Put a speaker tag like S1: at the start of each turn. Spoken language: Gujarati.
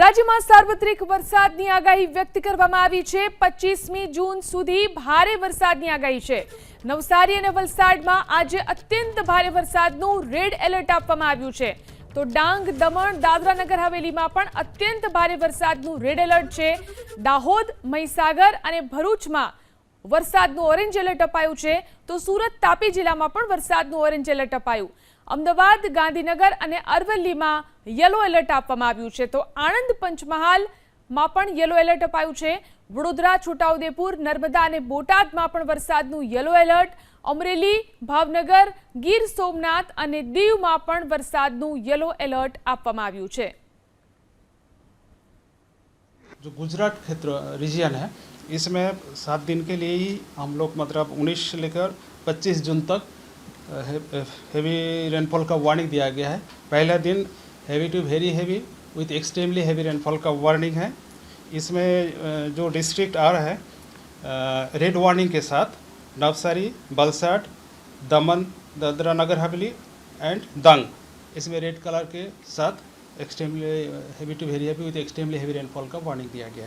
S1: રાજ્યમાં સાર્વત્રિક વરસાદની આગાહી વ્યક્ત કરવામાં આવી છે. પચીસમી જૂન સુધી ભારે વરસાદની આગાહી છે. નવસારી અને વલસાડમાં આજે અત્યંત ભારે વરસાદનું રેડ એલર્ટ આપવામાં આવ્યું છે. તો ડાંગ, દમણ, દાદરા નગર હવેલીમાં પણ અત્યંત ભારે વરસાદનું રેડ એલર્ટ છે. દાહોદ, મહીસાગર અને ભરૂચમાં વરસાદનું ઓરેન્જ એલર્ટ અપાયું છે. તો સુરત, તાપી જિલ્લામાં પણ વરસાદનું ઓરેન્જ એલર્ટ અપાયું. અમદાવાદ ગાંધીનગર અને અરવલ્લીમાં યલો એલર્ટ આપવામાં આવ્યું છે તો આણંદ પંચમહાલમાં પણ યલો એલર્ટ અપાયું છે વડોદરા છોટાઉદેપુર નર્મદા અને બોટાદમાં પણ વરસાદનું યલો એલર્ટ અમરેલી ભાવનગર ગીર સોમનાથ અને દીવમાં પણ વરસાદનું યલો એલર્ટ આપવામાં આવ્યું છે
S2: जो गुजरात क्षेत्र रीजन है इसमें सात दिन के लिए ही हम लोग मतलब 19 से लेकर 25 जून तक हेवी रेनफॉल का वार्निंग दिया गया है। पहला दिन heavy to very heavy with extremely heavy rainfall का वार्निंग है। इसमें जो डिस्ट्रिक्ट आ रहा है रेड वार्निंग के साथ नवसारी बलसाड दमन, दादरा नगर हवेली एंड दंग। इसमें रेड कलर के साथ extremely heavy to very heavy with extremely heavy rainfall का वार्निंग दिया गया है।